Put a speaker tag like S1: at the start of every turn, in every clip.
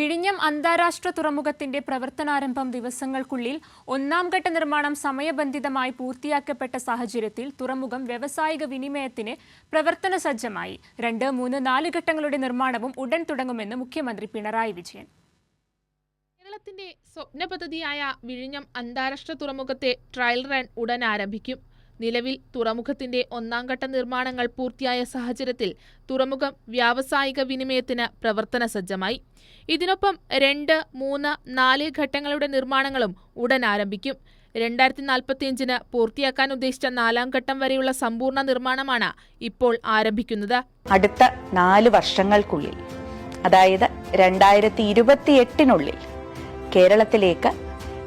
S1: വിഴിഞ്ഞം അന്താരാഷ്ട്ര തുറമുഖത്തിന്റെ പ്രവർത്തനാരംഭം ദിവസങ്ങൾക്കുള്ളിൽ ഒന്നാം ഘട്ട നിർമ്മാണം സമയബന്ധിതമായി പൂർത്തിയാക്കപ്പെട്ട സാഹചര്യത്തിൽ തുറമുഖം വ്യവസായിക വിനിമയത്തിന് പ്രവർത്തന സജ്ജമായി. രണ്ട് മൂന്ന് നാല് ഘട്ടങ്ങളുടെ നിർമ്മാണവും ഉടൻ തുടങ്ങുമെന്ന് മുഖ്യമന്ത്രി പിണറായി വിജയൻ.
S2: കേരളത്തിന്റെ സ്വപ്ന പദ്ധതിയായ വിഴിഞ്ഞം അന്താരാഷ്ട്ര തുറമുഖത്തെ ട്രയൽ റൺ ഉടൻ ആരംഭിക്കും. നിലവിൽ തുറമുഖത്തിന്റെ ഒന്നാം ഘട്ട നിർമ്മാണങ്ങൾ പൂർത്തിയായ സാഹചര്യത്തിൽ തുറമുഖം വ്യാവസായിക വിനിമയത്തിന് പ്രവർത്തന സജ്ജമായി. ഇതിനൊപ്പം രണ്ട് മൂന്ന് നാല് ഘട്ടങ്ങളുടെ നിർമ്മാണങ്ങളും ഉടൻ ആരംഭിക്കും. രണ്ടായിരത്തി നാൽപ്പത്തിയഞ്ചിന് പൂർത്തിയാക്കാൻ ഉദ്ദേശിച്ച നാലാം ഘട്ടം വരെയുള്ള സമ്പൂർണ നിർമ്മാണമാണ് ഇപ്പോൾ ആരംഭിക്കുന്നത്.
S3: അടുത്ത നാല് വർഷങ്ങൾക്കുള്ളിൽ അതായത് രണ്ടായിരത്തി ഇരുപത്തിയെട്ടിനുള്ളിൽ കേരളത്തിലേക്ക്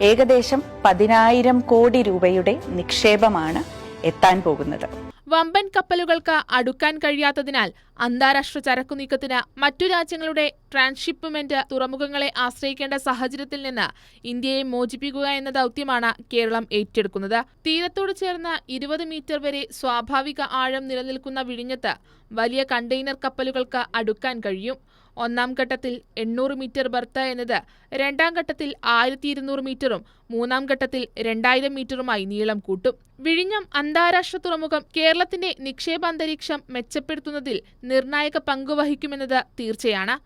S3: ഏകദേശം പതിനായിരം കോടി രൂപയുടെ നിക്ഷേപമാണ് എത്താൻ പോകുന്നത്.
S2: വമ്പൻ കപ്പലുകൾക്ക് അടുക്കാൻ കഴിയാത്തതിനാൽ അന്താരാഷ്ട്ര ചരക്കു നീക്കത്തിന് മറ്റു രാജ്യങ്ങളുടെ ട്രാൻസ്ഷിപ്മെന്റ് തുറമുഖങ്ങളെ ആശ്രയിക്കേണ്ട സാഹചര്യത്തിൽ നിന്ന് ഇന്ത്യയെ മോചിപ്പിക്കുക എന്ന ദൗത്യമാണ് കേരളം ഏറ്റെടുക്കുന്നത്. തീരത്തോട് ചേർന്ന് ഇരുപത് മീറ്റർ വരെ സ്വാഭാവിക ആഴം നിലനിൽക്കുന്ന വിഴിഞ്ഞത്ത് വലിയ കണ്ടെയ്നർ കപ്പലുകൾക്ക് അടുക്കാൻ കഴിയും. ഒന്നാം ഘട്ടത്തിൽ എണ്ണൂറ് മീറ്റർ ബർത്ത് എന്നത് രണ്ടാം ഘട്ടത്തിൽ ആയിരത്തി ഇരുന്നൂറ് മീറ്ററും മൂന്നാം ഘട്ടത്തിൽ രണ്ടായിരം മീറ്ററുമായി നീളം കൂട്ടും. വിഴിഞ്ഞം അന്താരാഷ്ട്ര തുറമുഖം കേരളത്തിന്റെ നിക്ഷേപ അന്തരീക്ഷം മെച്ചപ്പെടുത്തുന്നതിൽ നിർണായക പങ്കുവഹിക്കുമെന്നത് തീർച്ചയാണ്.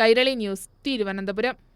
S2: കൈരളി ന്യൂസ് തിരുവനന്തപുരം.